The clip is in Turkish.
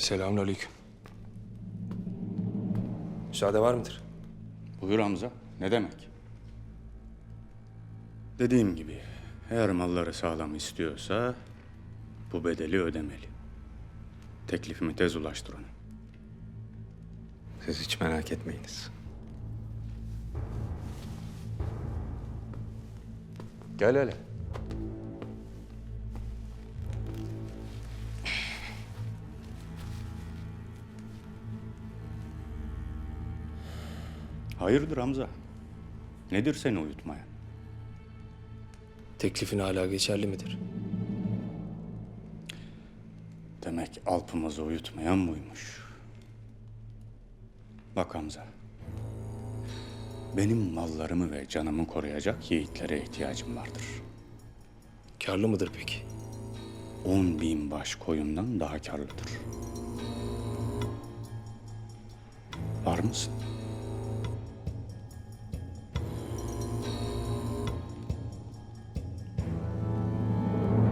Selamünaleyküm. Müsaade var mıdır? Buyur Hamza. Ne demek? Dediğim gibi eğer malları sağlam istiyorsa bu bedeli ödemeli. Teklifimi tez ulaştır ona. Siz hiç merak etmeyiniz. Gel hele. Hayırdır Hamza? Nedir seni uyutmayan? Teklifin hala geçerli midir? Demek Alp'ımızı uyutmayan buymuş. Bak Hamza. Benim mallarımı ve canımı koruyacak yiğitlere ihtiyacım vardır. Karlı mıdır peki? On bin baş koyundan daha karlıdır. Var mısın?